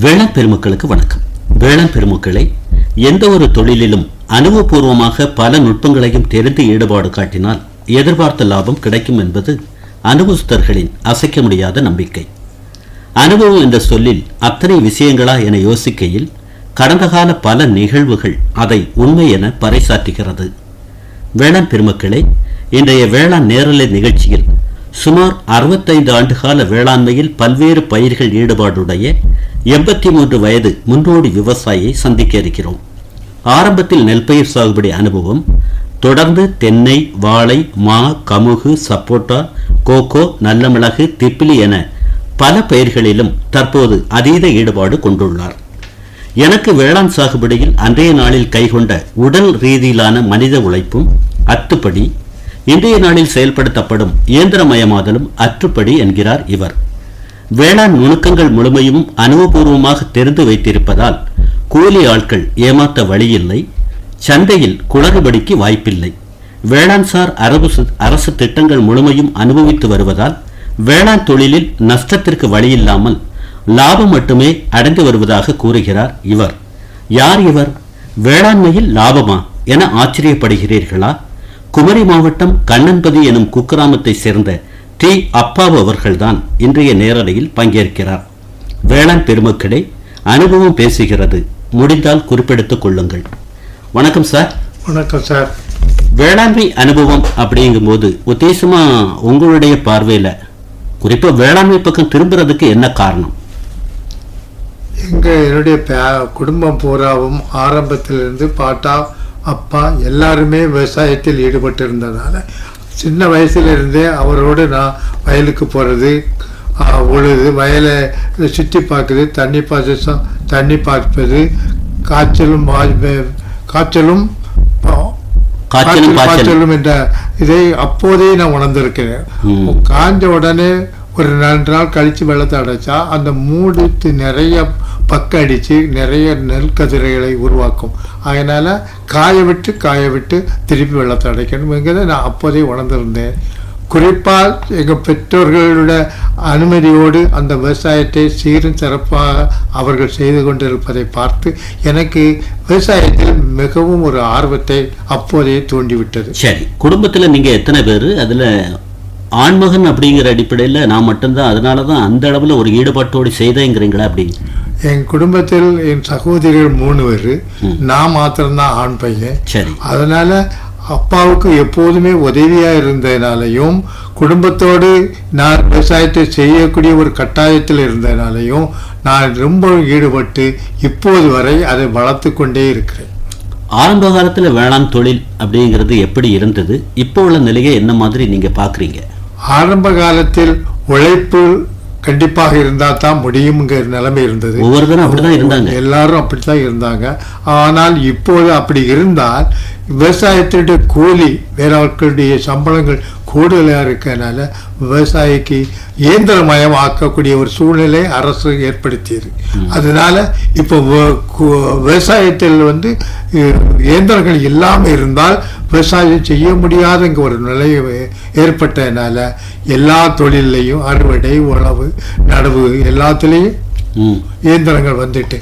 வேளாண் பெருமக்களுக்கு வணக்கம். வேளாண் பெருமக்களை எந்த ஒரு தொழிலிலும் அனுபவபூர்வமாக பல நுட்பங்களையும் தெரிந்து ஈடுபாடு காட்டினால் எதிர்பார்த்த லாபம் கிடைக்கும் என்பது அனுபவஸ்தர்களின் அசைக்க முடியாத நம்பிக்கை. அனுபவம் என்ற சொல்லில் அத்தனை விஷயங்களா என யோசிக்கையில் கடந்த கால பல நிகழ்வுகள் அதை உண்மை என பறைசாற்றுகிறது. வேளாண் பெருமக்களை இன்றைய வேளாண் நேரலை நிகழ்ச்சியில் சுமார் அறுபத்தைந்து ஆண்டுகால வேளாண்மையில் பல்வேறு பயிர்கள் ஈடுபாடுடைய எண்பத்தி மூன்று வயது முன்னோடி விவசாயியை சந்திக்க இருக்கிறோம். ஆரம்பத்தில் நெல்பயிர் சாகுபடி அனுபவம் தொடர்ந்து தென்னை வாழை மா கமுகு சப்போட்டா கோகோ நல்ல மிளகு திப்பிலி என பல பயிர்களிலும் தற்போது அதீத ஈடுபாடு கொண்டுள்ளார். எனக்கு வேளாண் சாகுபடியில் அன்றைய நாளில் கைகொண்ட உடல் ரீதியிலான மனித உழைப்பும் அத்துப்படி இன்றைய நாளில் செயல்படுத்தப்படும் இயந்திரமயமாதலும் அற்றுப்படி என்கிறார் இவர். வேளாண் நுணுக்கங்கள் முழுமையும் அனுபவபூர்வமாக தெரிந்து வைத்திருப்பதால் கூலி ஆட்கள் ஏமாத்த வழியில்லை சந்தையில் குளறுபடிக்கு வாய்ப்பில்லை. வேளாண் சார் அரசு அரசு திட்டங்கள் முழுமையும் அனுபவித்து வருவதால் வேளாண் தொழிலில் நஷ்டத்திற்கு வழியில்லாமல் லாபம் மட்டுமே அடைந்து வருவதாக கூறுகிறார் இவர். யார் இவர்? வேளாண்மையில் லாபமா? என ஆச்சரியப்படுகிறீர்களா? குமரி மாவட்டம் கண்ணன்பதி எனும் குக்கிராமத்தை சேர்ந்த டி. அப்பாவு அவர்கள்தான் இன்றைய நேரலையில் பங்கேற்கிறார். வேளாண் பெருமக்களே அனுபவம் பேசுகிறது. முடிந்தால் குறிப்பெடுத்துக் கொள்ளுங்கள். வணக்கம் சார். வணக்கம் சார். வேளாண்மை அனுபவம் அப்படிங்கும்போது உத்தேசமா உங்களுடைய பார்வையில குறிப்பா வேளாண்மை பக்கம் திரும்புறதுக்கு என்ன காரணம்? எங்க என்னுடைய குடும்பம் பூராவும் ஆரம்பத்திலிருந்து பாட்டா அப்பா எல்லாருமே விவசாயத்தில் ஈடுபட்டு இருந்ததுனால சின்ன வயசுல இருந்தே அவரோடு நான் வயலுக்கு போகிறது உழுது வயலை சுற்றி பார்க்குது தண்ணி பாய்ச்ச தண்ணி பார்ப்பது காய்ச்சலும் காய்ச்சலும் காய்ச்சலும் என்ற இதை அப்போதே நான் உணர்ந்திருக்கிறேன் ம். காஞ்ச உடனே ஒரு ரெண்டு நாள் கழித்து வெள்ளத்தை அடைச்சா அந்த மூடுத்து நிறைய பக்க அடித்து நிறைய நெல் கதிரைகளை உருவாக்கும். அதனால் காய விட்டு காய விட்டு திருப்பி வெள்ளத்தை அடைக்கணுங்கிறத நான் அப்போதே உணர்ந்திருந்தேன். குறிப்பாக எங்கள் பெற்றோர்களோட அனுமதியோடு அந்த விவசாயத்தை சீரும் சிறப்பாக அவர்கள் செய்து கொண்டிருப்பதை பார்த்து எனக்கு விவசாயத்தில் மிகவும் ஒரு ஆர்வத்தை அப்போதே தூண்டிவிட்டது. சரி குடும்பத்தில் நீங்கள் எத்தனை பேர்? அதில் ஆண்மகன் அப்படிங்கிற அடிப்படையில நான் மட்டும்தான் அதனால தான் அந்த அளவுல ஒரு ஈடுபாட்டோடு செய்தேங்கிறீங்களா அப்படி? என் குடும்பத்தில் என் சகோதரிகள் மூணு பேர். நான் மாத்திரம்தான் ஆண் பையன். சரி. அதனால அப்பாவுக்கு எப்போதுமே உதவியா இருந்ததுனாலையும் குடும்பத்தோடு நான் விவசாயத்தை செய்யக்கூடிய ஒரு கட்டாயத்தில் இருந்ததுனாலையும் நான் ரொம்ப ஈடுபட்டு இப்போது வரை அதை வளர்த்து கொண்டே இருக்கிறேன். ஆரம்ப காலத்துல வேளாண் தொழில் அப்படிங்கிறது எப்படி இருந்தது? இப்போ உள்ள நிலையை என்ன மாதிரி நீங்க பாக்குறீங்க? ஆரம்ப காலத்தில் உழைப்பு கண்டிப்பாக இருந்தால் தான் முடியுங்கிற நிலைமை இருந்தது. ஒவ்வொருத்தரும் அப்படிதான் இருந்தாங்க. எல்லாரும் அப்படித்தான் இருந்தாங்க. ஆனால் இப்போது அப்படி இருந்தால் விவசாயத்தினுடைய கூலி வேளாட்களுடைய சம்பளங்கள் கூடுதலாக இருக்கனால விவசாயிக்கு இயந்திரமயம் ஆக்கக்கூடிய ஒரு சூழ்நிலை அரசு ஏற்படுத்தியது. அதனால இப்போ விவசாயத்தில் வந்து இயந்திரங்கள் இல்லாமல் இருந்தால் விவசாயம் செய்ய முடியாதுங்க ஒரு நிலை ஏற்பட்டதுனால எல்லா தொழிலையும் அறுவடை உழவு நடவு எல்லாத்துலேயும் இயந்திரங்கள் வந்துட்டு.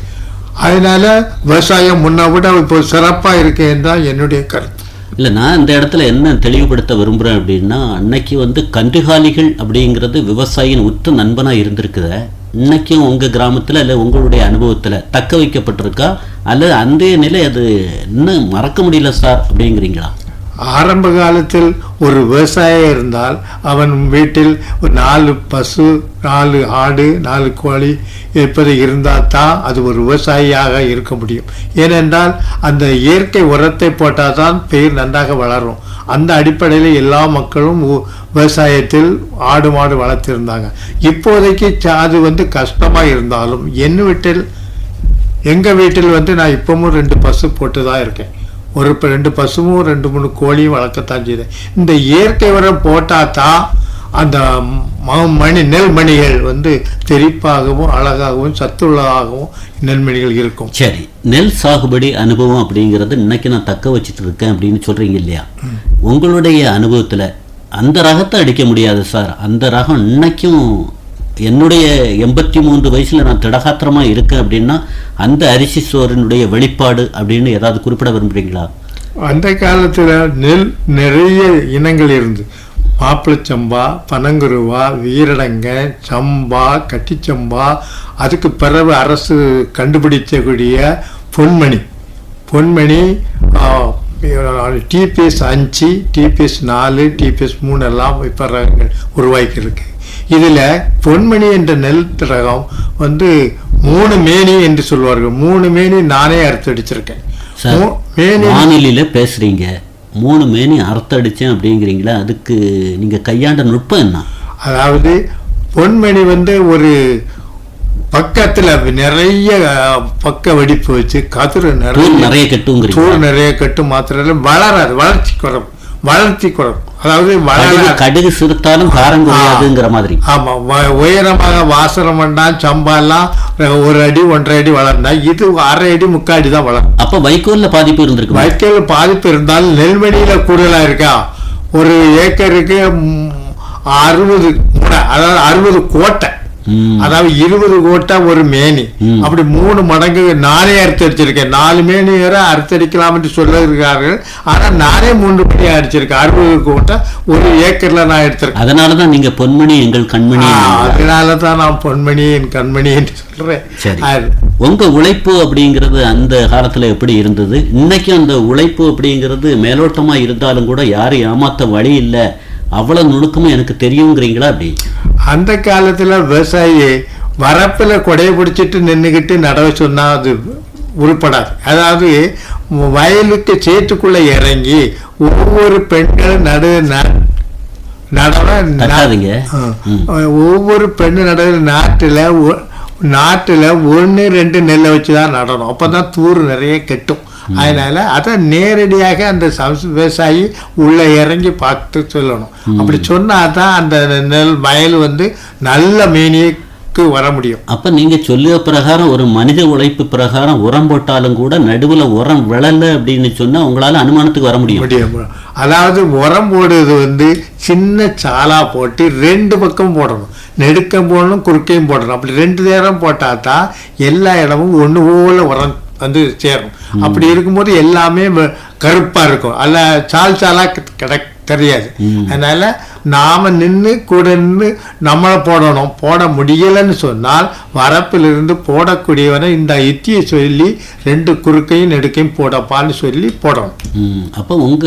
அதனால விவசாயம் முன்ன விட இப்போ சிறப்பா இருக்கேன்னு தான் என்னுடைய கருத்து. இல்ல நான் இந்த இடத்துல என்ன தெளிவுபடுத்த விரும்புறேன் அப்படின்னா அன்னைக்கு வந்து கன்றுகாலிகள் அப்படிங்கிறது விவசாயியின் உற்ற நண்பனா இருந்திருக்குத. இன்னைக்கும் உங்க கிராமத்துல இல்ல உங்களுடைய அனுபவத்துல தக்க வைக்கப்பட்டிருக்கா? அல்லது அந்த நிலை அது இன்னும் மறக்க முடியல சார் அப்படிங்கிறீங்களா? ஆரம்ப காலத்தில் ஒரு விவசாயி இருந்தால் அவன் வீட்டில் ஒரு நாலு பசு நாலு ஆடு நாலு கோழி இருப்பது இருந்தால் தான் அது ஒரு விவசாயியாக இருக்க முடியும். ஏனென்றால் அந்த இயற்கை உரத்தை போட்டால் தான் பயிர் நன்றாக வளரும். அந்த அடிப்படையில் எல்லா மக்களும் உ- விவசாயத்தில் ஆடு மாடு வளர்த்திருந்தாங்க. இப்போதைக்கு அது வந்து கஷ்டமாக இருந்தாலும் என் வீட்டில் எங்கள் வீட்டில் வந்து நான் இப்பவும் ரெண்டு பசு போட்டு தான் இருக்கேன். ஒரு இப்போ ரெண்டு பசுவும் ரெண்டு மூணு கோழியும் வளர்க்கத்தான் செய்தேன். இந்த இயற்கை உரம் போட்டால் தான் அந்த மணி நெல் மணிகள் வந்து தெளிப்பாகவும் அழகாகவும் சத்துள்ளதாகவும் நெல்மணிகள் இருக்கும். சரி நெல் சாகுபடி அனுபவம் அப்படிங்கிறது இன்னைக்கு நான் தக்க வச்சுட்டு இருக்கேன் அப்படின்னு சொல்றீங்க இல்லையா? உங்களுடைய அனுபவத்துல அந்த ரகத்தை அடிக்க முடியாது சார். அந்த ரகம் இன்னைக்கும் என்னுடைய எண்பத்தி மூன்று வயசில் நான் திடகாத்திரமாக இருக்கேன் அப்படின்னா அந்த அரிசி சோறினுடைய வெளிப்பாடு அப்படின்னு ஏதாவது குறிப்பிட விரும்புறீங்களா? அந்த காலத்தில் நெல் நிறைய இனங்கள் இருந்து மாப்பிளச்சம்பா பனங்குருவா வீரடங்க சம்பா கட்டிச்சம்பா அதுக்கு பிறகு அரசு கண்டுபிடிக்கக்கூடிய பொன்மணி. பொன்மணி டிபிஎஸ் அஞ்சு டிபிஎஸ் நாலு டிபிஎஸ் மூணு எல்லாம் இப்போ ரகங்கள் உருவாக்கியிருக்கு. இதில் பொன்மணி என்ற நெல் ரகம் வந்து மூணு மேனி என்று சொல்வார்கள். மூணு மேனி நானே அறுத்தடிச்சிருக்கேன். வானிலையில பேசுறீங்க. மூணு மேனி அறுத்தடிச்சேன் அப்படிங்கிறீங்களா? அதுக்கு நீங்க கையாண்ட நுட்பம் என்ன? அதாவது பொன்மணி வந்து ஒரு பக்கத்துல நிறைய பக்க வெடிப்பு வச்சு கதிர் நிறைய நிறைய கட்டுங்கிறீங்க தூள் நிறைய கட்டு மாத்திரம் வளராது. வளர்ச்சி குறம் வளர்ச்சி குறம் அதாவது கடுகு சிறுத்தாலும் காரம் குறையாதுங்கிற மாதிரி. ஆமா வ- உயரமாக வாசனம் பண்ணா சம்பாலாம் ஒரு அடி ஒன்றரை அடி வளர்ந்தா இது அரை அடி முக்கால் அடி தான் வளரும். அப்ப வைக்கோல்ல பாதிப்பு இருந்திருக்கு வைக்கோல் பாதிப்பு இருந்தாலும் நெல்மணியில கூடுதலா இருக்கா? ஒரு ஏக்கருக்கு அறுபது அதாவது அறுபது கோட்டை. அதாவது இருபது கோட்டை ஒரு மேனி. அப்படி மூணு மடங்கு நானே அறுத்தடிச்சிருக்கேன் நாலு மேனி வரை அறுத்தடிக்கலாம் என்று சொல்லியிருக்கார்கள். ஆனா நானே மூன்று மணி அடிச்சிருக்கேன். அறுபது கோட்டை ஒரு ஏக்கர்ல நான் எடுத்திருக்கேன். அதனாலதான் நீங்க பொன்மணி எங்கள் கண்மணி ஆ, என்கிறீங்க. அதனால தான் நான் பொன்மணி என் கண்மணி என்று சொல்றேன். சரி. உங்க உழைப்பு அப்படிங்கிறது அந்த காலத்துல எப்படி இருந்தது? இன்னைக்கும் அந்த உழைப்பு அப்படிங்கிறது மேலோட்டமா இருந்தாலும் கூட யாரும் ஏமாத்த வழி இல்ல. அவ்வளவு நுணுக்கமும் எனக்கு தெரியுங்கிறீங்களா அப்படி? அந்த காலத்துல விவசாயி வரப்புல கொடையை பிடிச்சிட்டு நின்றுக்கிட்டு நடவை சொன்னா அது உருப்படாது. அதாவது வயலுக்கு சேற்றுக்குள்ள இறங்கி ஒவ்வொரு பெண்களும் நடு நடவை. ஒவ்வொரு பெண்ணு நடுவு நாட்டுல நாட்டுல ஒன்று ரெண்டு நெல்லை வச்சு தான் நடணும். அப்பதான் தூர் நிறைய கெட்டும். அதனால அதை நேரடியாக அந்த சம்ஸ் விவசாயி உள்ள இறங்கி பார்த்து சொல்லணும். அப்படி சொன்னா தான் அந்த நெல் வயல் வந்து நல்ல மேனிக்கு வர முடியும். அப்ப நீங்க சொல்லிய பிரகாரம் ஒரு மனித உழைப்பு பிரகாரம் உரம் போட்டாலும் கூட நடுவுல உரம் விழல அப்படின்னு சொன்னா உங்களால அனுமானத்துக்கு வர முடியும். முடியும் அதாவது உரம் போடுறது வந்து சின்ன சாலா போட்டு ரெண்டு பக்கம் போடணும். நெடுக்கம் போடணும் குறுக்கையும் போடணும். அப்படி ரெண்டு நேரம் போட்டால் தான் எல்லா இடமும் ஒன்று போல உரம் வந்து சேரும். அப்படி இருக்கும்போது எல்லாமே வ- கருப்பா இருக்கும். அல்ல சால் சாலா கிட- தெரியாது. அதனால நாம நின்று கூட நின்று நம்மளை போடணும். போட முடியலைன்னு சொன்னால் வரப்பிலிருந்து போடக்கூடியவனை இந்த யுத்தியை சொல்லி ரெண்டு குறுக்கையும் நெடுக்கையும் போடப்பான்னு சொல்லி போடணும். அப்ப உங்க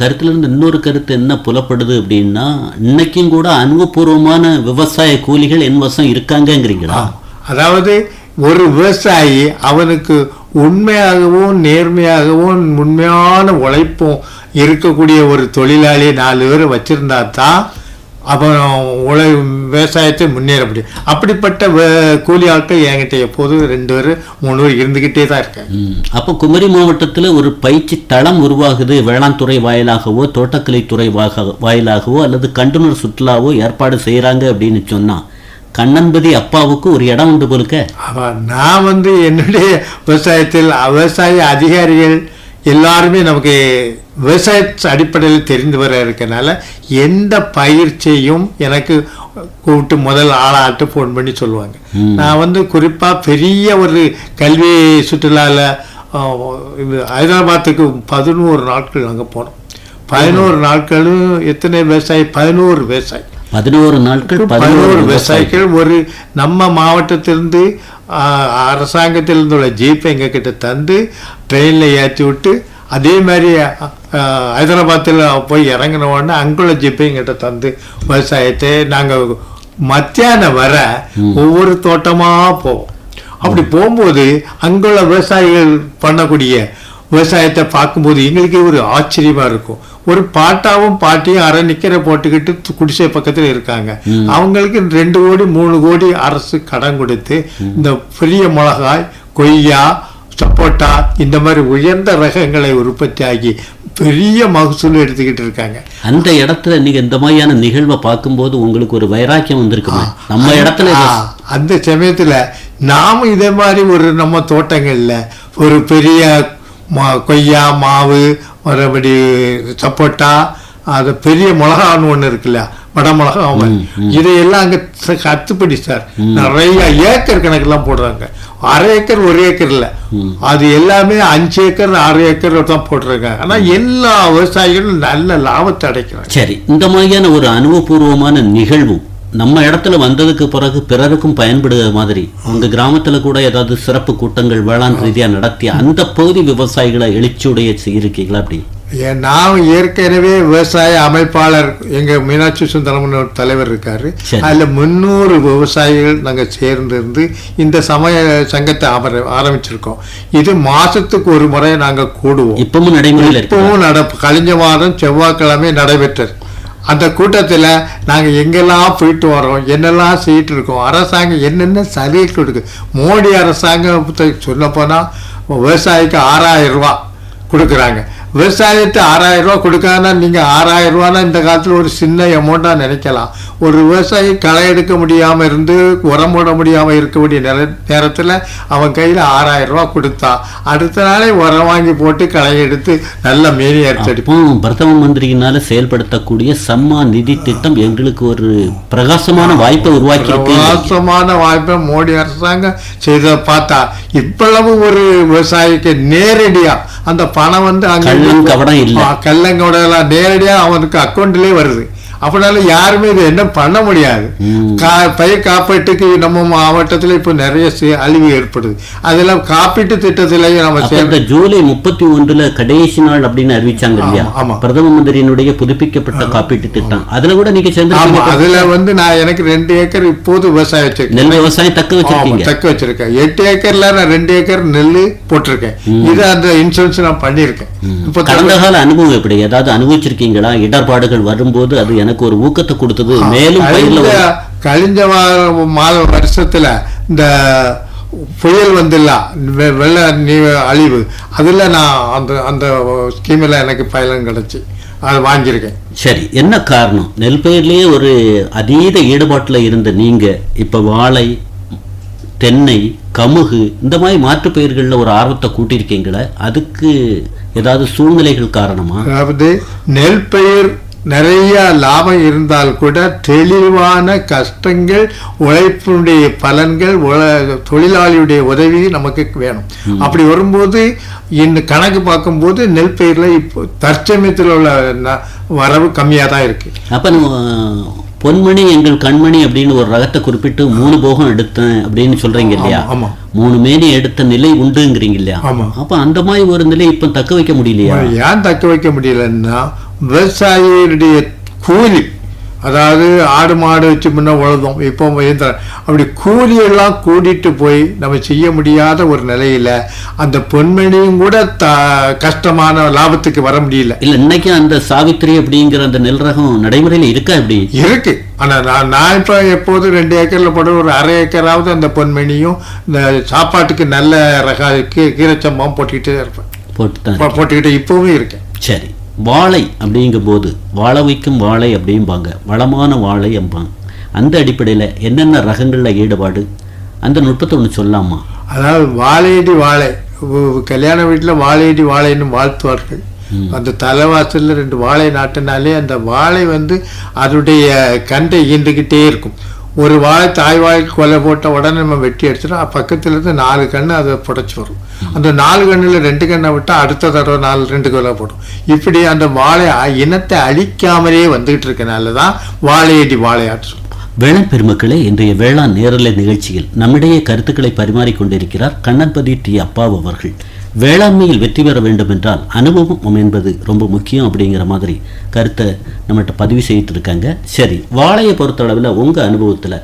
கருத்துல இருந்து இன்னொரு கருத்து என்ன புலப்படுது அப்படின்னா இன்னைக்கும் கூட அனுபவபூர்வமான விவசாய கூலிகள் என் வசம் இருக்காங்கங்கிறீங்களா? அதாவது ஒரு விவசாயி அவனுக்கு உண்மையாகவும் நேர்மையாகவும் உண்மையான உழைப்பும் இருக்கக்கூடிய ஒரு தொழிலாளி நாலு பேர் வச்சிருந்தா தான் அப்புறம் உழை விவசாயத்தை முன்னேற முடியும். அப்படிப்பட்ட வே- கூலி ஆட்கள் என்கிட்ட எப்போதும் ரெண்டு பேர் மூணு பேர் இருந்துக்கிட்டே தான் இருக்காங்க அப்போ குமரி மாவட்டத்தில் ஒரு பயிற்சி தளம் உருவாகுது வேளாண் துறை வாயிலாகவோ தோட்டக்கலைத்துறை வாக- வாயிலாகவோ அல்லது கண்டுணர் சுற்றுலாவோ ஏற்பாடு செய்கிறாங்க அப்படின்னு சொன்னால் கண்ணன்பதி அப்பாவுக்கு ஒரு இடம் உண்டு போலுக்க. அவன் நான் வந்து என்னுடைய விவசாயத்தில் விவசாய அதிகாரிகள் எல்லாருமே நமக்கு விவசாய அடிப்படையில் தெரிந்து வர இருக்கனால எந்த பயிற்சியும் எனக்கு கூப்பிட்டு முதல் ஆளாட்டு ஃபோன் பண்ணி சொல்லுவாங்க. நான் வந்து குறிப்பாக பெரிய ஒரு கல்வி சுற்றுலாவில் ஹைதராபாத்துக்கு பதினோரு நாட்கள் அங்கே போனோம். பதினோரு நாட்களும் எத்தனை விவசாயி? பதினோரு விவசாயி. பதினோரு நாட்கள் பதினோரு விவசாயிகள் ஒரு நம்ம மாவட்டத்திலிருந்து அரசாங்கத்திலிருந்து உள்ள ஜீப்பை எங்க கிட்ட தந்து ட்ரெயினில் ஏற்றி விட்டு அதே மாதிரி ஹைதராபாத்தில் போய் இறங்கின உடனே அங்குள்ள ஜீப்பை எங்கிட்ட தந்து விவசாயத்தை நாங்கள் மத்தியானம் வர ஒவ்வொரு தோட்டமாக போவோம். அப்படி போகும்போது அங்குள்ள விவசாயிகள் பண்ணக்கூடிய விவசாயத்தை பார்க்கும்போது எங்களுக்கு ஒரு ஆச்சரியமா இருக்கும். ஒரு பாட்டாவும் பாட்டியும் அரை நிக்கிற போட்டுக்கிட்டு குடிசை பக்கத்துல இருக்காங்க. அவங்களுக்கு ரெண்டு கோடி மூணு கோடி அரசு கடன் கொடுத்து இந்த பெரிய மிளகாய் கொய்யா சப்போட்டா இந்த மாதிரி உயர்ந்த ரகங்களை உற்பத்தி ஆகி பெரிய மகசூல் எடுத்துக்கிட்டு இருக்காங்க. அந்த இடத்துல நீங்க இந்த மாதிரியான நிகழ்வை பார்க்கும்போது உங்களுக்கு ஒரு வைராக்கியம் வந்திருக்குமே. நம்ம இடத்துல அந்த சமயத்துல நாம இதே மாதிரி ஒரு நம்ம தோட்டங்கள்ல ஒரு பெரிய மா- கொய்யா மாவு மறுபடி சப்போட்டா அது பெரிய மிளகான்னு ஒன்று இருக்குல்ல வடமிளகா அவன் இதையெல்லாம் அங்க கத்துப்படி சார். நிறைய ஏக்கர் கணக்கெல்லாம் போடுறாங்க. அரை ஏக்கர் ஒரு ஏக்கர் இல்ல. அது எல்லாமே அஞ்சு ஏக்கர் ஆறு ஏக்கர் தான் போடுறாங்க ஆனா எல்லா விவசாயிகளும் நல்ல லாபத்தை அடைக்கிறாங்க. சரி இந்த மாதிரியான ஒரு அனுபவபூர்வமான நிகழ்வும் நம்ம இடத்துல வந்ததுக்கு பிறகு பிறருக்கும் பயன்படுகிற மாதிரி உங்க கிராமத்துல கூட ஏதாவது சிறப்பு கூட்டங்கள் வேளாண் ரீதியா நடத்தி அந்த பகுதி விவசாயிகளை எழுச்சியுடைய இருக்கீங்களா அப்படி? நான் ஏற்கனவே விவசாய அமைப்பாளர் எங்க மீனாட்சி சுந்தரம்னு ஒரு தலைவர் இருக்காரு. அதுல முன்னூறு விவசாயிகள் நாங்க சேர்ந்து இருந்து இந்த சமய சங்கத்தை ஆர- ஆரம்பிச்சிருக்கோம். இது மாசத்துக்கு ஒரு முறை நாங்க கூடுவோம். இப்பவும் நடைமுறையில் இப்பவும் நட கழிஞ்ச மாதம் செவ்வாய்க்கிழமை நடைபெற்றது. அந்த கூட்டத்தில் நாங்கள் எங்கெல்லாம் போயிட்டு வரோம் என்னெல்லாம் செய்யிட்டு இருக்கோம் அரசாங்கம் என்னென்ன சலுகை கொடுக்கு மோடி அரசாங்கத்தை சொல்லப்போனால் விவசாயிக்கு ஆறாயிரம் ரூபா கொடுக்குறாங்க. விவசாயத்தை ஆறாயிரம் ரூபா கொடுக்காங்கன்னா நீங்கள் ஆறாயிரம் ரூபானா இந்த காலத்தில் ஒரு சின்ன அமௌண்ட்டாக நினைக்கலாம். ஒரு விவசாயி களை எடுக்க முடியாமல் இருந்து உரம் போட முடியாமல் இருக்கக்கூடிய நேர நேரத்தில் அவன் கையில் ஆறாயிரம் ரூபா கொடுத்தா அடுத்த நாளே உரம் வாங்கி போட்டு களை எடுத்து நல்ல மேனி அப்போ பிரதம மந்திரியினால செயல்படுத்தக்கூடிய சம்மா நிதி திட்டம் எங்களுக்கு ஒரு பிரகாசமான வாய்ப்பை உருவாக்கி பிரகாசமான வாய்ப்பை மோடி அரசாங்கம் செய்ததை பார்த்தா இவ்வளவு ஒரு விவசாயிக்கு நேரடியா அந்த பணம் வந்து அங்க கள்ளம் கபடம் இல்ல. கள்ளங்கோட நேரடியா அவனுக்கு அக்கௌண்ட்லேயே வருது அப்படினால யாருமே இது என்ன பண்ண முடியாது. கா- பயிர் காப்பீட்டுக்கு நம்ம மாவட்டத்துல இப்ப நிறைய அழிவு ஏற்படுது. அதெல்லாம் காப்பீட்டு திட்டத்திலேயே நம்ம சேர்ந்து ஜூலை முப்பத்தி ஒன்றுல கடைசி நாள் அப்படின்னு அறிவிச்சாங்க இல்லையா. பிரதம மந்திரியினுடைய புதுப்பிக்கப்பட்ட காப்பீட்டு திட்டம். அதுல கூட நீங்க சேர்ந்து அதுல வந்து நான் எனக்கு ரெண்டு ஏக்கர் இப்போது விவசாயம் வச்சிருக்கேன். நெல் விவசாயம் தக்க வச்சிருக்கீங்க. தக்க வச்சிருக்கேன். எட்டு ஏக்கர்ல நான் ரெண்டு ஏக்கர் நெல் போட்டிருக்கேன். இது அந்த இன்சூரன்ஸ் நான் பண்ணியிருக்கேன். இப்போ கடந்த கால அனுபவம் எப்படி? ஏதாவது அனுபவிச்சிருக்கீங்களா? இடர்பாடுகள் வரும்போது அது எனக்கு ஒரு ஊக்கத்தை கொடுத்தது. மேலும் பயிர்ல கழிஞ்ச மாத வருஷத்துல இந்த புயல் வந்துல்ல வெ- வெள்ள நீ அழிவு. அதுல நான் அந்த அந்த ஸ்கீம்ல எனக்கு பயிலும் கிடைச்சி. அதை வாங்கியிருக்கேன். சரி என்ன காரணம்? நெல் பயிர்லயே ஒரு அதீத ஈடுபாட்டுல இருந்த நீங்க இப்ப வாழை தென்னை கமுகு இந்த மாதிரி மாற்றுப் பயிர்களில் ஒரு ஆர்வத்தை கூட்டியிருக்கீங்களே அதுக்கு ஏதாவது சூழ்நிலைகள் காரணமா? அதாவது நெல் பயிர் நிறைய லாபம் இருந்தால் கூட தெளிவான கஷ்டங்கள் உழைப்பினுடைய பலன்கள் உழ- தொழிலாளியுடைய உதவி நமக்கு வேணும். அப்படி வரும்போது இந்த கணக்கு பார்க்கும்போது நெல் பயிர்ல இப்போ தற்சமயத்தில் உள்ள வரவு கம்மியாக தான் இருக்கு. அப்ப நம்ம பொன்மணி எங்கள் கண்மணி அப்படின்னு ஒரு ரகத்தை குறிப்பிட்டு மூணு போகம் எடுத்தேன் அப்படின்னு சொல்றீங்க இல்லையா? மூணு மேனி எடுத்த நிலை உண்டுங்கிறீங்க இல்லையா. அப்ப அந்த மாதிரி ஒரு நிலை இப்ப தக்க வைக்க முடியலையா? ஏன் தக்க வைக்க முடியலன்னா விவசாயியுடைய கூலி அதாவது ஆடு மாடு வச்சு முன்ன உழுதோம் இப்போ இயந்திரம் அப்படி கூலியெல்லாம் கூட்டிட்டு போய் நம்ம செய்ய முடியாத ஒரு நிலையில அந்த பொன்மணியும் கூட த கஷ்டமான லாபத்துக்கு வர முடியல. இல்ல இன்னைக்கு அந்த சாவித்திரி அப்படிங்கிற அந்த நெல் ரகம் நடைமுறையில இருக்கா எப்படி? இருக்கு. ஆனா நான் நான் இப்போ எப்போதும் ரெண்டு ஏக்கர்ல போட ஒரு அரை ஏக்கராவது அந்த பொன்மணியும் இந்த சாப்பாட்டுக்கு நல்ல ரக கீரைச்சம்பம் போட்டுக்கிட்டே இருப்பேன். போட்டு போட்டுக்கிட்டு இப்பவும் இருக்கேன். சரி. வாழை அப்படிங்கும்போது வாழ வைக்கும் வாழை அப்படிம்பாங்க. வளமான வாழை என்பாங்க அந்த அடிப்படையில் என்னென்ன ரகங்களில் ஈடுபாடு? அந்த நுட்பத்தை ஒன்று சொல்லாமா அதாவது வாழையடி வாழை. கல்யாண வீட்டில் வாழையடி வாழைன்னு வாழ்த்துவார்கள். அந்த தலைவாசல்ல ரெண்டு வாழை நாட்டினாலே அந்த வாழை வந்து அதனுடைய கண்டை ஈண்டுக்கிட்டே இருக்கும். ஒரு வாழை தாய் வாழைக்கு கொலை போட்ட உடனே நம்ம வெட்டி அடிச்சிடும் பக்கத்துல இருந்து நாலு கண்ணு அதை புடச்சி வரும். அந்த நாலு கண்ணுல ரெண்டு கண்ணை விட்டா அடுத்த தடவை நாலு ரெண்டு கொலை போடும். இப்படி அந்த வாழை இனத்தை அழிக்காமலே வந்துகிட்டு இருக்கனால தான் வாழையடி வாழையாற்று சொல்லுவோம். வேளாண் பெருமக்களே இன்றைய வேளாண் நேரலை நிகழ்ச்சியில் நம்மிடையே கருத்துக்களை பரிமாறிக்கொண்டிருக்கிறார் கண்ணன்பதி டி அப்பாவு அவர்கள். வேளாண்மையில் வெற்றி பெற வேண்டும் என்றால் அனுபவம் என்பது ரொம்ப முக்கியம் அப்படிங்கிற மாதிரி கருத்தை நம்மகிட்ட பதிவு செய்துட்டு இருக்காங்க சரி வாழையை பொறுத்தளவில் உங்கள் அனுபவத்தில்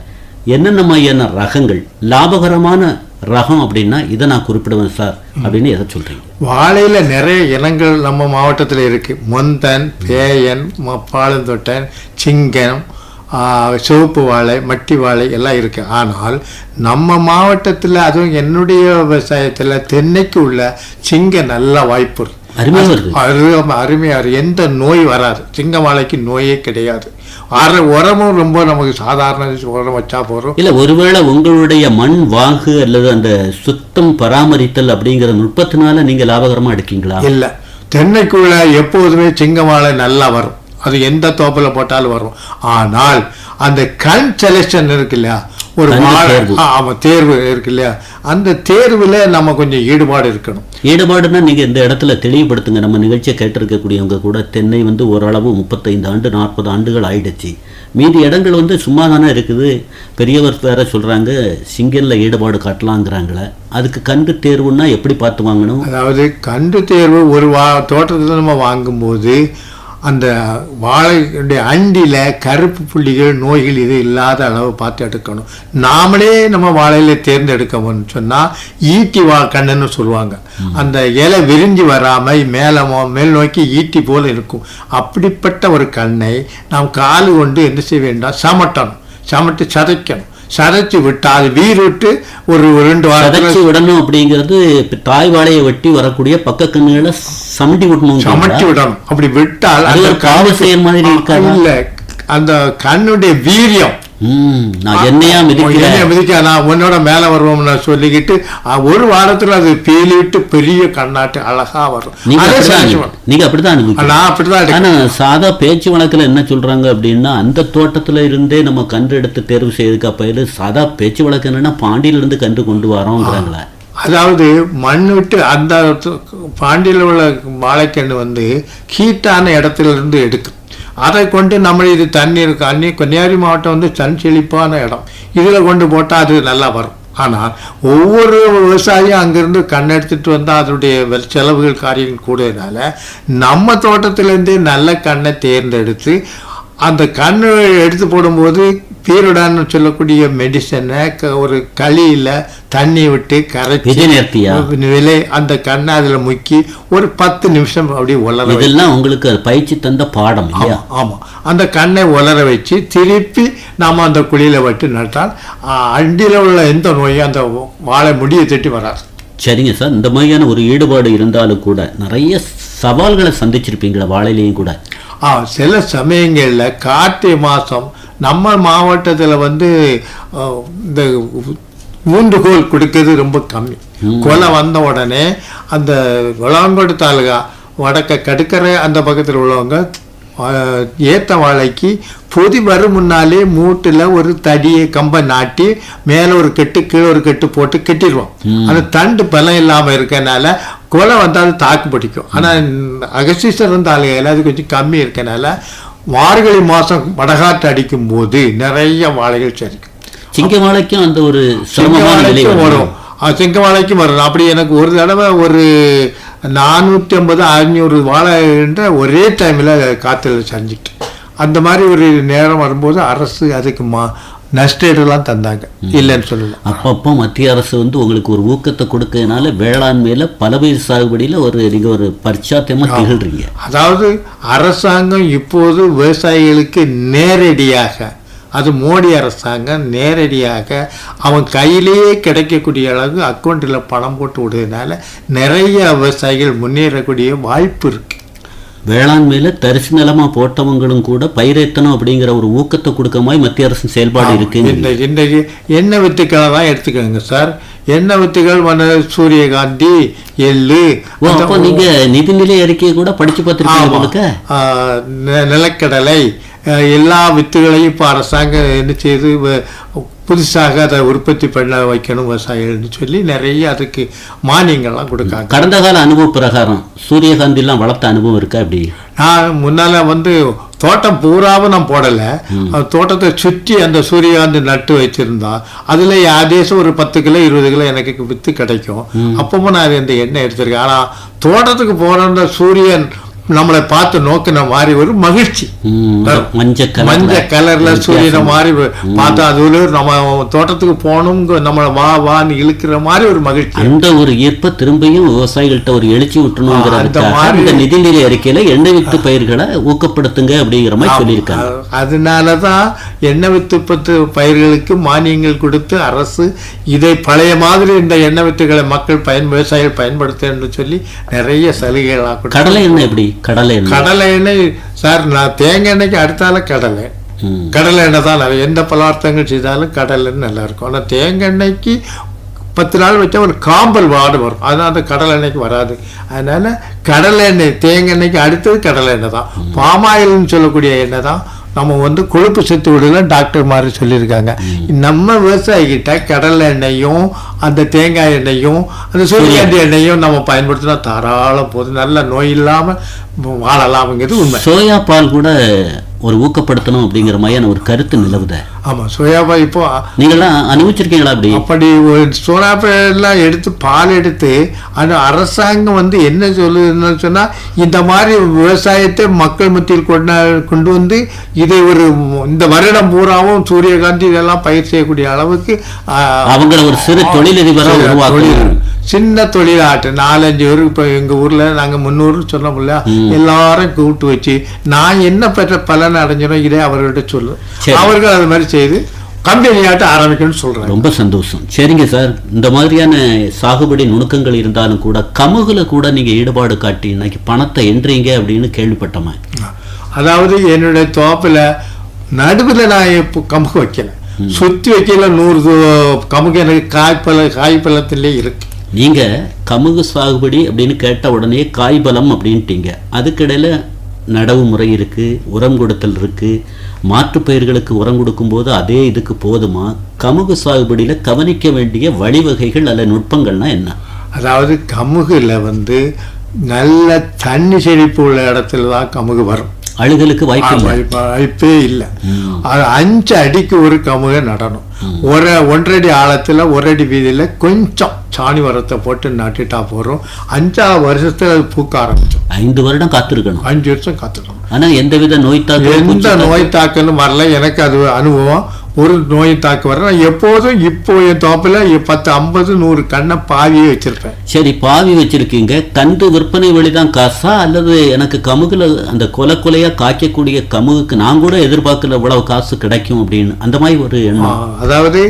என்னென்ன மாதிரியான ரகங்கள் லாபகரமான ரகம் அப்படின்னா இதை நான் குறிப்பிடுவேன் சார் அப்படின்னு எதை சொல்கிறீங்க வாழையில் நிறைய இனங்கள் நம்ம மாவட்டத்தில் இருக்குது மொந்தன் பேயன் பாலந்தொட்டன் சிங்கம் சிவப்பு வாழை மட்டி வாழை எல்லாம் இருக்கு. ஆனால் நம்ம மாவட்டத்தில் அதுவும் என்னுடைய விவசாயத்தில் தென்னைக்கு உள்ள சிங்க நல்ல வாய்ப்பு இருக்கு. அருமையா வருது. அரு அருமையா இருக்கு. எந்த நோய் வராது. சிங்க வாழைக்கு நோயே கிடையாது. அர உரமும் ரொம்ப நமக்கு சாதாரண உரம் வச்சா போறோம் இல்ல ஒருவேளை உங்களுடைய மண் வாகு அல்லது அந்த சுத்தம் பராமரித்தல் அப்படிங்கிற நுட்பத்தினால நீங்க லாபகரமா எடுக்கீங்களா? இல்ல. தென்னைக்குள்ள எப்போதுமே சிங்க வாழை நல்லா வரும். அது எந்த தோப்பில் போட்டாலும் வரும். ஆனால் அந்த கண் செலெக்ஷன் இருக்கு இல்லையா? ஒரு வாழை தேர்வு. ஆ, ஆமா தேர்வு இருக்கு இல்லையா? அந்த தேர்வுல நம்ம கொஞ்சம் ஈடுபாடு இருக்கணும். ஈடுபாடுன்னா நீங்க இந்த இடத்துல தெளிவுபடுத்துங்க. நம்ம நிகழ்ச்சியை கேட்டிருக்கக்கூடியவங்க கூட தென்னை வந்து ஓரளவு முப்பத்தைந்து ஆண்டு நாற்பது ஆண்டுகள் ஆயிடுச்சு. மீதி இடங்கள் வந்து சும்மா தானே இருக்குது. பெரியவர் வேற சொல்றாங்க சிங்கல்ல ஈடுபாடு காட்டலாங்கிறாங்களே அதுக்கு கண்டு தேர்வுன்னா எப்படி பார்த்து வாங்கணும்? அதாவது கன்று தேர்வு ஒரு வா தோட்டத்தில் நம்ம வாங்கும்போது அந்த வாழையுடைய அண்டில கருப்பு புள்ளிகள் நோய்கள் இது இல்லாத அளவு பார்த்து எடுக்கணும். நாமளே நம்ம வாழையில தேர்ந்தெடுக்கணும்னு சொன்னா ஈட்டி வா கண்ணுன்னு சொல்லுவாங்க. அந்த இலை விரிஞ்சு வராம மேல மேல் நோக்கி ஈட்டி போல இருக்கும். அப்படிப்பட்ட ஒரு கண்ணை நாம் காலு கொண்டு என்ன செய்ய வேண்டாம்? சமட்டணும். சமட்டி சதைக்கணும். சதைச்சு விட்டு அது வீர் விட்டு ஒரு ரெண்டு சதைச்சு விடணும் அப்படிங்கிறது தாய் வாழையை வெட்டி வரக்கூடிய பக்க கண்ணுகளை சமட்டி விடணும் சமட்டி விடணும். அப்படி விட்டால் அது ஒரு பாவ செயல் மாதிரி இருக்காதா? இல்ல அந்த கண்ணுடைய வீரியம். நான் என்னையா மிதிக்க? நான் உன்னோட மேல வருவோம்னு சொல்லிக்கிட்டு ஒரு வாரத்துல அது பீலிட்டு பெரிய கண்ணாட்டு அழகா வரும். நீங்க அப்படிதான் நான் அப்படிதான். ஆனா சாதா பேச்சு வழக்குல என்ன சொல்றாங்க அப்படின்னா அந்த தோட்டத்துல இருந்தே நம்ம கன்று எடுத்து தேர்வு செய்யறதுக்கு அப்பயில சாதா பேச்சு வழக்கு என்னன்னா பாண்டியில இருந்து கன்று கொண்டு வரோங்கிறாங்களே. அதாவது மண் விட்டு அந்த பாண்டியில் உள்ள வாழைக்கன்று வந்து ஹீட்டான இடத்துல இருந்து எடுக்கும். அதை கொண்டு நம்ம இது தண்ணி இருக்கு அன்னி கன்னியாகுமரி மாவட்டம் வந்து தன் செழிப்பான இடம். இதில் கொண்டு போட்டால் அது நல்லா வரும். ஆனால் ஒவ்வொரு விவசாயியும் அங்கேருந்து கண் எடுத்துட்டு வந்தால் அதனுடைய செலவுகள் காரியங்கள் கூடுறதுனால நம்ம தோட்டத்திலேருந்தே நல்ல கண்ணை தேர்ந்தெடுத்து அந்த கண்ணு எடுத்து போடும்போது பீருடான்னு சொல்லக்கூடிய மெடிசனை ஒரு களியில் தண்ணி விட்டு கரைச்சி விலை அந்த கண்ணை அதில் முக்கி ஒரு பத்து நிமிஷம் அப்படியே உலர இதெல்லாம் உங்களுக்கு பயிற்சி தந்த பாடம் இல்லையா? ஆமா. ஆமா அந்த கண்ணை உலர வச்சு திருப்பி நாம அந்த குழியில விட்டு நட்டால் அண்டியில உள்ள எந்த நோயும் அந்த வாழை முடியை தட்டி வராது. சரிங்க சார். இந்த மாதிரியான ஒரு ஈடுபாடு இருந்தாலும் கூட நிறைய சவால்களை சந்திச்சிருப்பீங்களா வாழையிலையும் கூட. ஆ சில சமயங்கள்ல கார்த்திகை மாசம் நம்ம மாவட்டத்துல வந்து இந்த ஊண்டுகோல் கொடுக்கிறது ரொம்ப கம்மி. கொலை வந்த உடனே அந்த விளாங்கோடு தாலுகா வடக்க கடுக்கரை அந்த பக்கத்தில் உள்ளவங்க ஏத்த வாழைக்கு பொதி வரும் முன்னாலே மூட்டில் ஒரு தடியை கம்பை நாட்டி மேலே ஒரு கெட்டு கீழே ஒரு கெட்டு போட்டு கெட்டிடுவோம். அந்த தண்டு பலம் இல்லாமல் இருக்கனால கொலை வந்தால் அது தாக்கு பிடிக்கும். ஆனால் அகசீசர் இருந்த ஆளுகையில் அது கொஞ்சம் கம்மி இருக்கனால மார்கழி மாதம் வடகாற்று அடிக்கும் போது நிறைய வாழைகள் சரிக்கும். சிங்க வாழைக்கும் அந்த ஒரு சிங்கவாழைக்கும் வரும். சிங்கவாழைக்கும் வரும். அப்படி எனக்கு ஒரு தடவை ஒரு நானூற்றி ஐம்பது அஞ்சூறு வாழைன்ற ஒரே டைமில் காற்றுல சரிஞ்சிட்டு அந்த மாதிரி ஒரு நேரம் வரும்போது அரசு அதுக்கு மா நஷ்டீடுலாம் தந்தாங்க. இல்லைன்னு சொல்லல அப்பப்போ மத்திய அரசு வந்து உங்களுக்கு ஒரு ஊக்கத்தை கொடுக்கறதுனால வேளாண்மையில பலபயிர் சாகுபடியில ஒரு நீங்க ஒரு பரிச்சாத்தியமா திகழ்றீங்க. அதாவது அரசாங்கம் இப்போது விவசாயிகளுக்கு நேரடியாக அது மோடி அரசாங்கம் நேரடியாக அவன் கையிலேயே கிடைக்கக்கூடிய அளவுக்கு அக்கௌண்ட்டில் பணம் போட்டு விடுறதுனால நிறைய விவசாயிகள் முன்னேறக்கூடிய வாய்ப்பு இருக்கு. வேளாண்மையில தரிசு நிலமா போட்டவங்களும் கூட பயிரேத்தனம் அப்படிங்கிற ஒரு ஊக்கத்தை கொடுக்க மாதிரி மத்திய அரசு செயல்பாடு இருக்குங்க. இந்த இன்றைக்கு எண்ணெய் வித்துக்களை தான் எடுத்துக்கோங்க சார். எண்ணெய் வித்துகள் வந்து சூரியகாந்தி எள்ளு அப்போ நீங்க நிதிநிலை அறிக்கையை கூட படிச்சு பார்த்திருக்கீங்க நிலக்கடலை எல்லா வித்துகளையும் இப்போ அரசாங்கம் என்ன செய்து புதுசாக அதை உற்பத்தி பண்ண வைக்கணும் விவசாயிகள்னு சொல்லி நிறைய அதுக்கு மானியங்கள்லாம் கொடுக்காங்க. கடந்த கால அனுபவ பிரகாரம் சூரியகாந்தி எல்லாம் வளர்த்த அனுபவம் இருக்கா அப்படி நான் முன்னால வந்து தோட்டம் பூராவும் நான் போடல. அந்த தோட்டத்தை சுற்றி அந்த சூரியகாந்தி நட்டு வச்சிருந்தா அதுல ஆதேசம் ஒரு பத்து கிலோ இருபது கிலோ எனக்கு வித்து கிடைக்கும். அப்பவும் நான் இந்த எண்ணெய் எடுத்திருக்கேன். ஆனா தோட்டத்துக்கு போன சூரியன் நம்மளை பார்த்து நோக்கின மாதிரி ஒரு மகிழ்ச்சி. மஞ்ச கலர்ல. மஞ்ச கலர்ல சூரியனை மாதிரி பார்த்தா அது ஒரு நம்ம தோட்டத்துக்கு போகணும் நம்மளை வா வான்னு இழுக்கிற மாதிரி ஒரு மகிழ்ச்சி. அந்த ஒரு ஈர்ப்பை திரும்பியும் விவசாயிகள்கிட்ட ஒரு எழுச்சி இந்த நிதிநிலை அறிக்கையில எண்ணெய் வித்து பயிர்களை ஊக்கப்படுத்துங்க அப்படிங்கிற மாதிரி சொல்லியிருக்காங்க. அதனாலதான் எண்ணெய் வித்துப்பத்து பயிர்களுக்கு மானியங்கள் கொடுத்து அரசு இதை பழைய மாதிரி இந்த எண்ணெய் வித்துகளை மக்கள் பயன் விவசாயிகள் பயன்படுத்த சொல்லி நிறைய சலுகைகளாக கொடுத்து கடலை எண்ணெய் எப்படி? கடலை கடலை எண்ணெய் சார் நான் தேங்காய் எண்ணெய்க்கு அடுத்தால கடலை. கடலை எண்ணெய் தான் நிறைய எந்த பதார்த்தங்கள் செய்தாலும் கடலை எண்ணெய் நல்லா இருக்கும். ஆனால் தேங்காய் எண்ணெய்க்கு பத்து நாள் வச்சா ஒரு காம்பல் வாடு வரும். அதனால அந்த கடலை எண்ணெய்க்கு வராது. அதனால கடலை எண்ணெய் தேங்காய் எண்ணெய்க்கு அடுத்தது கடலை எண்ணெய் தான். பாமாயில்னு சொல்லக்கூடிய எண்ணெய் தான். நம்ம வந்து கொழுப்பு சத்து விடல டாக்டர் மாதிரி சொல்லியிருக்காங்க. நம்ம விவசாயிகிட்ட கடலை எண்ணெயும் அந்த தேங்காய் எண்ணெயும் அந்த சூரியகாந்தி எண்ணெயும் நம்ம பயன்படுத்தினா தாராளம் போதும். நல்ல நோய் இல்லாமல் வாழலாம்ங்கிறது உண்மை. சோயா பால் கூட ஒரு ஊக்கப்படுத்தணும் அப்படிங்கிற மாதிரியான ஒரு கருத்து நிலவுத. ஆமாம் சோயாபா இப்போ நீங்களாம் அனுபவிச்சிருக்கீங்களா அப்படி? அப்படி ஒரு சோலாப்பெல்லாம் எடுத்து பால் எடுத்து அந்த அரசாங்கம் வந்து என்ன சொல்லுதுன்னு சொன்னால் இந்த மாதிரி விவசாயத்தை மக்கள் மத்தியில் கொண்ட கொண்டு வந்து இதை ஒரு இந்த வருடம் பூராவும் சூரியகாந்தி இதெல்லாம் பயிர் செய்யக்கூடிய அளவுக்கு அவங்கள ஒரு சிறு தொழிலதிபரா தொழில் உருவாக்கணும் சின்ன தொழிலாட்டு நாலஞ்சு பேர் இப்போ எங்கள் ஊரில் நாங்கள் முந்நூறு சொன்னோம் இல்லையா? எல்லாரும் கூப்பிட்டு வச்சு நான் என்ன பெற்ற பலன் அடைஞ்சனோ இதே அவர்கிட்ட சொல்லு. அவர்கள் அது மாதிரி செய்து கம்பெனியாட்ட ஆரம்பிக்கணும்னு சொல்கிறாங்க ரொம்ப சந்தோஷம். சரிங்க சார். இந்த மாதிரியான சாகுபடி நுணுக்கங்கள் இருந்தாலும் கூட கமுகுல கூட நீங்க ஈடுபாடு காட்டி இன்னைக்கு பணத்தை என்றீங்க அப்படின்னு கேள்விப்பட்டோமே? அதாவது என்னுடைய தோப்பில் நடுவில் நான் இப்போ கமுகு வைக்கல. சுற்றி வைக்கல நூறு கமுகு எனக்கு காய்ப்பழ காய்ப்பழத்திலே இருக்கு. நீங்க கமுகு சாகுபடி அப்படின்னு கேட்ட உடனே காய்பலம் அப்படின்ட்டீங்க. அதுக்கிடையில நடவு முறை இருக்கு உரம் கொடுத்தல் இருக்கு மாற்று பயிர்களுக்கு உரம் கொடுக்கும்போது அதே இதுக்கு போதுமா? கமுகு சாகுபடியில கவனிக்க வேண்டிய வழிவகைகள் அல்ல நுட்பங்கள்னா என்ன? அதாவது கமுகுல வந்து நல்ல தண்ணி செழிப்பு உள்ள இடத்துல தான் கமுகு வரும். அழுகலுக்கு வாய்ப்பு இல்லை. வாய்ப்பு- இல்லை. அது அஞ்சு அடிக்கு ஒரு கமுக நடணும். ஒரு ஒன்றரை ஆழத்துல ஒரு அடி வீதியில கொஞ்சம் சாணி உரத்தை போட்டு நட்டுட்டா போறோம் அஞ்சாவது வருஷத்துல அது பூக்க ஆரம்பிச்சோம் ஐந்து வருடம் காத்திருக்கணும். அஞ்சு வருஷம் காத்துக்கணும் ஆனா எந்தவித நோய் தாக்கம் எந்த நோய் தாக்கலும் வரல. எனக்கு அது அனுபவம். ஒரு நோய் தாக்கு நான் எப்போதும் இப்போ என் தோப்பில் பத்து ஐம்பது நூறு கண்ணை பாவியே வச்சிருப்பேன். சரி பாவி வச்சிருக்கீங்க. கன்று விற்பனை வழிதான் காசா? அல்லது எனக்கு கமுகுல அந்த கொலை கொலையா காய்க்கக்கூடிய கமுகுக்கு நான் கூட எதிர்பார்க்கல இவ்வளவு காசு கிடைக்கும் அப்படின்னு. அந்த மாதிரி ஒரு எண்ணம். அதாவது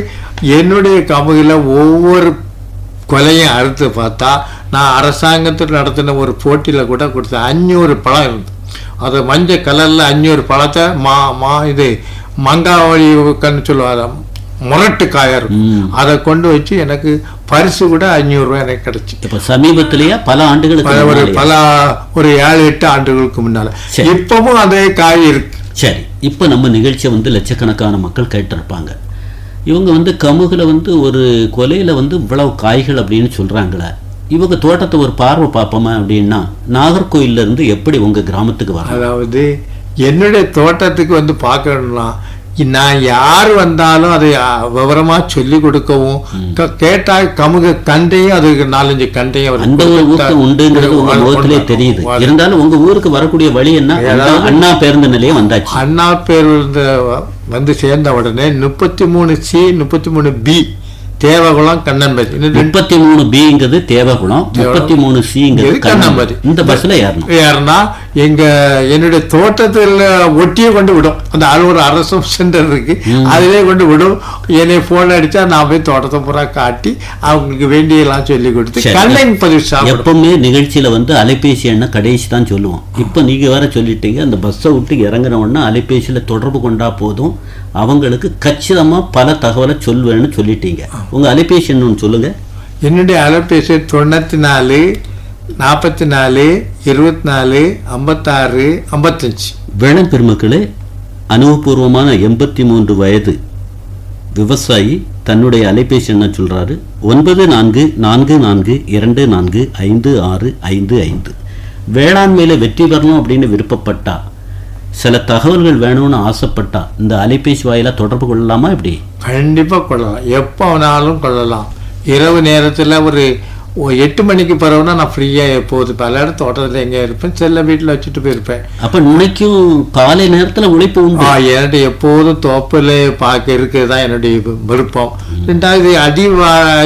என்னுடைய கமுகில் ஒவ்வொரு கொலையும் அறுத்து பார்த்தா நான் அரசாங்கத்தில் நடத்தின ஒரு போட்டியில் கூட கொடுத்தேன் அஞ்சூறு பழம் இருந்து அது மஞ்சள் கலரில் அஞ்சூறு பழத்தை மா மா இது மங்காவளி கன்னு சொல்லுவாங்க. முரட்டு காயா இருக்கும். ம். அதை கொண்டு வச்சு எனக்கு பரிசு கூட அஞ்சூறு ரூபாய் எனக்கு கிடைச்சி. இப்ப சமீபத்திலேயே பல ஆண்டுகளுக்கு ஒரு. பல ஒரு ஏழு எட்டு ஆண்டுகளுக்கு முன்னால. சரி. இப்பவும் அதே காய் இருக்கு. சரி. இப்போ நம்ம நிகழ்ச்சியை வந்து லட்சக்கணக்கான மக்கள் கேட்டிருப்பாங்க. இவங்க வந்து கமுகுல வந்து ஒரு கொலையில வந்து இவ்வளவு காய்கள் அப்படின்னு சொல்றாங்களே. இவங்க தோட்டத்தை ஒரு பார்வை பார்ப்போமா அப்படின்னா நாகர்கோயில்ல இருந்து எப்படி உங்க கிராமத்துக்கு வர அதாவது என்னுடைய தோட்டத்துக்கு வந்து பார்க்கணும்னா நான் யார் வந்தாலும் அதை அ, விவரமா சொல்லி கொடுக்கவும் க- கேட்டா கமுக கண்டையும் அதுக்கு நாலஞ்சு கண்டையும் அவர் அந்த ஒரு ஊக்கம் உண்டுங்கிறது உங்க முகத்திலே தெரியுது. இருந்தாலும் உங்க ஊருக்கு வரக்கூடிய வழி என்ன? அண்ணா- அண்ணா பேருந்து நிலையம் வந்தாச்சு. அண்ணா பேர் வந்து வந்து சேர்ந்த உடனே முப்பத்தி மூணு சி முப்பத்தி மூணு பி தேவகுளம் கண்ணன்பதி முப்பத்தி மூணு பிங்கிறது தேவகுளம் முப்பத்தி மூணு சிங்கிறது இது கண்ணாம்பதி. இந்த பஸ்ல ஏறணும். ஏறுனா எங்க என்னுடைய தோட்டத்துல ஒட்டியே கொண்டு விடும். அந்த ஒரு அரசு சென்டர் இருக்கு அதிலே கொண்டு விடும். என்னை போன் அடிச்சா நான் போய் தோட்டத்தை பூரா காட்டி அவங்களுக்கு வேண்டியெல்லாம் சொல்லி கொடுத்து. கண்ணைங்க பதிவு எப்பவுமே நிகழ்ச்சியில வந்து அலைபேசி எண்ணை கடைசி தான் சொல்லுவோம். இப்போ நீங்க வேற சொல்லிட்டீங்க அந்த பஸ்ஸை விட்டு இறங்குன உடனே அலைபேசியில தொடர்பு கொண்டா போதும். அவங்களுக்கு கச்சிதமா பல தகவலை சொல்வேன்னு சொல்லிட்டீங்க. உங்க அலைபேசி ஒன்று சொல்லுங்க. என்னுடைய அலைபேசி தொண்ணூத்தி நாலு நாற்பத்தி நாலு இருபத்தி நாலு ஐம்பத்தாறு ஐம்பத்தஞ்சு. வேளம் பெருமக்களே அனுபவபூர்வமான எண்பத்தி மூன்று வயது விவசாயி தன்னுடைய அலைபேசி என்ன சொல்றாரு? ஒன்பது நான்கு நான்கு நான்கு இரண்டு நான்கு ஐந்து ஆறு ஐந்து ஐந்து. வேளாண்மையில வெற்றி பெறணும் அப்படின்னு விருப்பப்பட்டா சில தகவல்கள் வேணும்னு ஆசைப்பட்டா இந்த அலைபேசி வாயிலாக தொடர்பு கொள்ளலாமா இப்படி கண்டிப்பாக கொள்ளலாம். எப்போ வேணாலும் கொள்ளலாம். இரவு நேரத்தில் ஒரு ஒரு எட்டு மணிக்கு பிறகுனா நான் ஃப்ரீயா எப்போது? பல இடம் தோட்டத்தில் எங்கே இருப்பேன். செல்ல வீட்டில் வச்சுட்டு போயிருப்பேன். அப்ப இன்னைக்கும் காலை நேரத்துல உழைப்பு உண்டு. ஆ, என்னுடைய எப்போதும் தோப்பில் பார்க்க இருக்கிறது தான் என்னுடைய விருப்பம். ரெண்டாவது அடி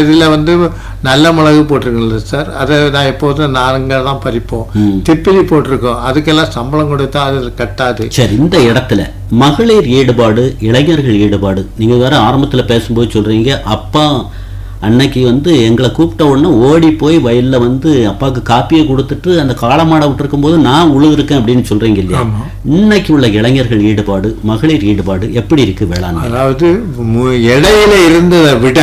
இதுல வந்து நல்ல மிளகு போட்டிருக்கீங்களா சார் அதை நான் எப்போதும் நாங்கள் தான் பறிப்போம். திப்பிலி போட்டிருக்கோம். அதுக்கெல்லாம் சம்பளம் கொடுத்தா அது கட்டாது. சரி இந்த இடத்துல மகளிர் ஈடுபாடு இளைஞர்கள் ஈடுபாடு நீங்க வேற ஆரம்பத்துல பேசும்போது சொல்றீங்க அப்பா அன்னைக்கு வந்து எங்களை கூப்பிட்ட உடனே ஓடி போய் வயல்ல வந்து அப்பாவுக்கு காப்பியை கொடுத்துட்டு அந்த காளமாடை விட்டுருக்கும் போது நான் உழுதுருக்கேன் அப்படின்னு சொல்றீங்க இல்லையா. இன்னைக்கு உள்ள இளைஞர்கள் ஈடுபாடு மகளிர் ஈடுபாடு எப்படி இருக்கு வேளாண்மை அதாவது இடையில இருந்ததை விட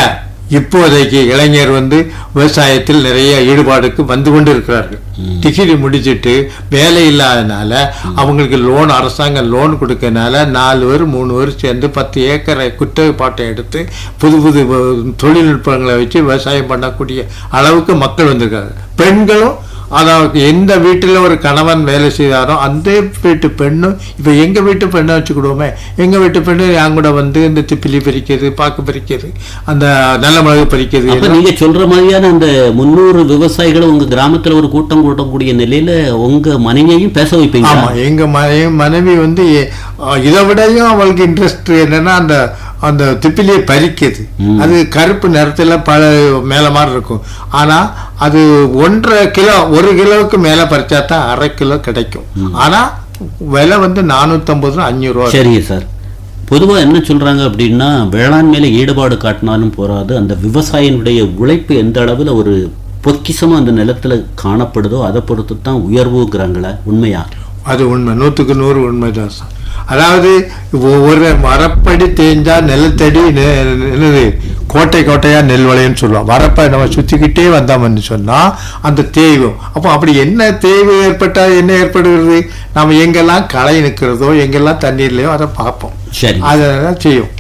இப்போதைக்கு இளைஞர் வந்து விவசாயத்தில் நிறைய ஈடுபாடுக்கு வந்து கொண்டு இருக்கிறார்கள் டிகிரி முடிச்சிட்டு வேலை இல்லாதனால அவங்களுக்கு லோன் அரசாங்கம் லோன் கொடுக்கறனால நாலு பேர் மூணு பேர் சேர்ந்து பத்து ஏக்கரை குத்தகை பாட்டை எடுத்து புது புது தொழில்நுட்பங்களை வச்சு விவசாயம் பண்ணக்கூடிய அளவுக்கு மக்கள் வந்திருக்காங்க. பெண்களும் அதாவது எந்த வீட்டில் ஒரு கணவன் வேலை செய்தாரோ அந்த வீட்டு பெண்ணும் இப்போ எங்கள் வீட்டு பெண்ணை வச்சுக்கிடுவோமே எங்கள் வீட்டு பெண்ணு என் கூட வந்து இந்த திப்பிலி பறிக்கிறது பாக்கு பறிக்கிறது அந்த நல்ல மிளகு பறிக்கிறது அப்ப நீங்க சொல்ற மாதிரியான அந்த முன்னூறு விவசாயிகளை உங்க கிராமத்துல ஒரு கூட்டம் கூட்டக்கூடிய நிலையில உங்க மனைவியையும் பேச வைப்பீங்க ஆமா எங்க மனைவி மனைவி வந்து இதை விடையும் அவளுக்கு இன்ட்ரெஸ்ட் என்னன்னா அந்த அந்த திப்பிலியை பறிக்குது. அது கருப்பு நிறத்துல பல மேல மாதிரி இருக்கும். ஆனா அது ஒன்றரை கிலோ ஒரு கிலோவுக்கு மேல பறிச்சா தான் அரை கிலோ கிடைக்கும். ஆனா விலை வந்து நானூத்தம்பது ரூபா அஞ்சூறு ரூபா சரிங்க சார். பொதுவா என்ன சொல்றாங்க அப்படின்னா வேளாண்மையில ஈடுபாடு காட்டினாலும் போறாது அந்த விவசாயினுடைய உழைப்பு எந்த அளவுல ஒரு பொக்கிஷமா அந்த நிலத்துல காணப்படுதோ அதை பொறுத்து தான் உயர்வுங்கிறாங்களே உண்மையா? அது உண்மை. நூற்றுக்கு நூறு உண்மைதான் சார். அதாவது ஒவ்வொரு மரப்படி தேஞ்சா நிலத்தடி என்னது கோட்டை கோட்டையா நெல் விளையும்னு சொல்லுவோம் வரப்பை நம்ம சுத்திக்கிட்டே வந்தோம்னு சொன்னா அந்த தேய்வும் அப்போ அப்படி என்ன தேய்வு ஏற்பட்டா என்ன ஏற்படுகிறது? நம்ம எங்கெல்லாம் களை நிற்கிறதோ எங்கெல்லாம் தண்ணீர்லையோ அதை பார்ப்போம். சரி. அதெல்லாம் செய்யும்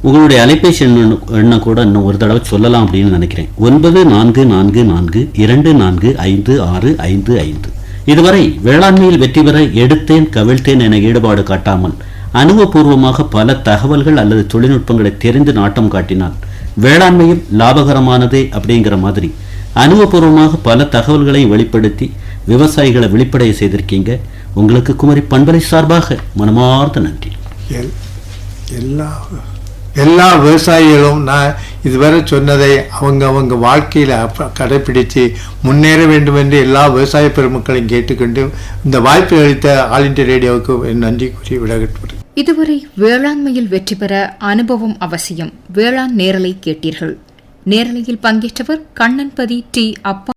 உங்களுடைய அலைபேசி எண்ணு எண்ணை கூட இன்னும் ஒரு தடவை சொல்லலாம் அப்படின்னு நினைக்கிறேன். ஒன்பது நான்கு நான்கு நான்கு இரண்டு நான்கு ஐந்து ஆறு ஐந்து ஐந்து. இதுவரை வேளாண்மையில் வெற்றி பெற எடுத்தேன் கவிழ்த்தேன் என ஈடுபாடு காட்டாமல் அனுபவபூர்வமாக பல தகவல்கள் அல்லது தொழில்நுட்பங்களை தெரிந்து நாட்டம் காட்டினால் வேளாண்மையும் லாபகரமானதே அப்படிங்கிற மாதிரி அனுபவபூர்வமாக பல தகவல்களை வெளிப்படுத்தி விவசாயிகளை வெளிப்படைய செய்திருக்கீங்க. உங்களுக்கு குமரி பண்பலை சார்பாக மனமார்ந்த நன்றி. எல்லா எல்லா விவசாயிகளும் நான் இதுவரை சொன்னதை அவங்க அவங்க வாழ்க்கையில் கடைபிடித்து முன்னேற வேண்டும் என்று எல்லா விவசாய பெருமக்களையும் கேட்டுக்கொண்டு இந்த வாய்ப்பை அளித்த ஆல் இண்டியா ரேடியோவுக்கு என் நன்றி கூறி விடகட்டுவது இதுவரை வேளாண்மையில் வெற்றி பெற அனுபவம் அவசியம். வேளாண் நேரலை கேட்டீர்கள். நேரலையில் பங்கேற்றவர் கண்ணன்பதி டி. அப்பா